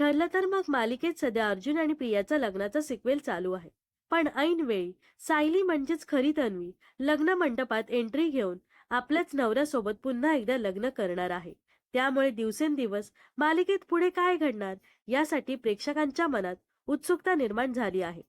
ठरलं तर मग मालिकेत सध्या अर्जुन आणि प्रियाचा लग्नाचा सिक्वेल चालू आहे. पण ऐन वेळी सायली म्हणजेच खरी तन्वी लग्न मंडपात एंट्री घेऊन आपल्याच नवऱ्यासोबत पुन्हा एकदा लग्न करणार आहे. त्यामुळे दिवसेंदिवस मालिकेत पुढे काय घडणार यासाठी प्रेक्षकांच्या मनात उत्सुकता निर्माण झाली आहे.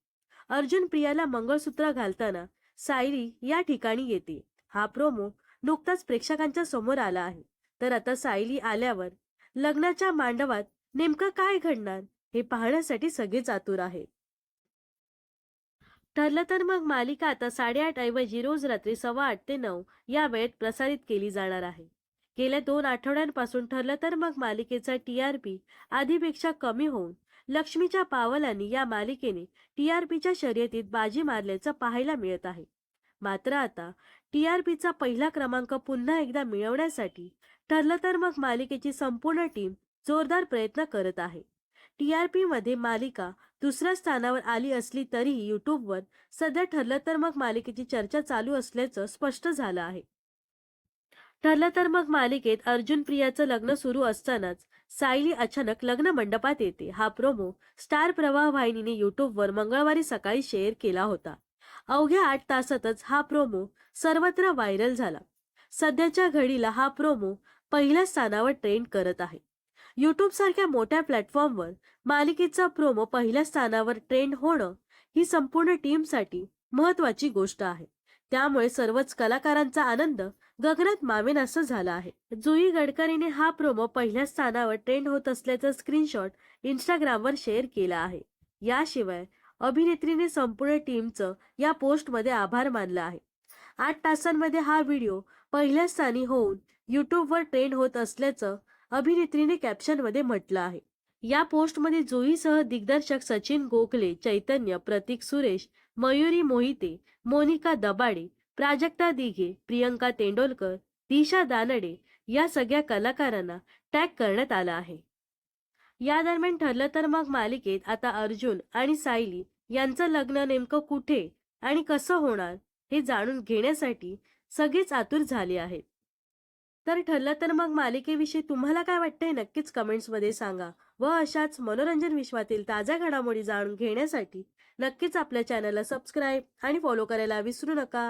अर्जुन प्रियाला मंगळसूत्र घालताना सायली या ठिकाणी येते. हा प्रोमो नुकताच प्रेक्षकांच्या समोर आला आहे. तर आता सायली आल्यावर लग्नाच्या मांडवात नेमकं काय घडणार हे पाहण्यासाठी सगळेच आतुर आहेत. ठरलं तर मग मालिका आता साडेआठ ऐवजी रोज रात्री सव्वा आठ ते नऊ या वेळेत प्रसारित केली जाणार आहे. गेल्या दोन आठवड्यांपासून ठरलं तर मग मालिकेचा टीआरपी आधीपेक्षा कमी होऊन लक्ष्मीच्या पावलांनी या मालिकेने टी आर पीच्या शर्यतीत बाजी मारल्याचं पाहायला मिळत आहे. मात्र आता टी आर पीचा पहिला क्रमांक पुन्हा एकदा मिळवण्यासाठी ठरलं तर मग मालिकेची संपूर्ण टीम जोरदार प्रयत्न करत आहे. टीआरपी मध्ये मालिका दुसऱ्या स्थानावर आली असली तरीही युट्यूबवर सध्या ठरलं तर मग मालिकेची चर्चा चालू असल्याचं स्पष्ट झालं आहे. ठरलं तर मग मालिकेत अर्जुन प्रियाचं लग्न सुरू असतानाच सायली अचानक लग्न मंडपात येते. हा प्रोमो स्टार प्रवाह वाहिनीने युट्यूबवर मंगळवारी सकाळी शेअर केला होता. अवघ्या आठ तासातच हा प्रोमो सर्वत्र व्हायरल झाला. सध्याच्या घडीला हा प्रोमो पहिल्या स्थानावर ट्रेंड करत आहे. यूट्यूबसारख्या मोठ्या प्लॅटफॉर्मवर मालिकेचा प्रोमो पहिल्या स्थानावर ट्रेंड होणं ही संपूर्ण टीमसाठी महत्वाची गोष्ट आहे. त्यामुळे सर्वच कलाकारांचा आनंद गगनात मावेन असं झाला आहे. जुई गडकरीने हा प्रोमो पहिल्या स्थानावर ट्रेंड होत असल्याचा स्क्रीनशॉट इंस्टाग्रामवर शेअर केला आहे. याशिवाय अभिनेत्रीने संपूर्ण टीमचं या पोस्टमध्ये आभार मानला आहे. आठ तासांमध्ये हा व्हिडिओ पहिल्या स्थानी होऊन युट्यूबवर ट्रेंड होत असल्याचं अभिनेत्रीने कॅप्शनमध्ये म्हटलं आहे. या पोस्टमध्ये जुईसह दिग्दर्शक सचिन गोखले चैतन्य प्रतीक सुरेश मयुरी मोहिते मोनिका दबाडे प्राजक्ता दिघे प्रियंका तेंडोलकर दिशा दानडे या सगळ्या कलाकारांना टॅग करण्यात आला आहे. या दरम्यान ठरलं तर मग मालिकेत आता अर्जुन आणि सायली यांचं लग्न नेमकं कुठे आणि कसं होणार हे जाणून घेण्यासाठी सगळेच आतुर झाले आहेत. तर ठरलं तर मग मालिकेविषयी तुम्हाला काय वाटतंय? नक्कीच कमेंट्समध्ये सांगा. व अशाच मनोरंजन विश्वातील ताज्या घडामोडी जाणून घेण्यासाठी नक्कीच आपल्या चॅनलला सबस्क्राईब आणि फॉलो करायला विसरू नका.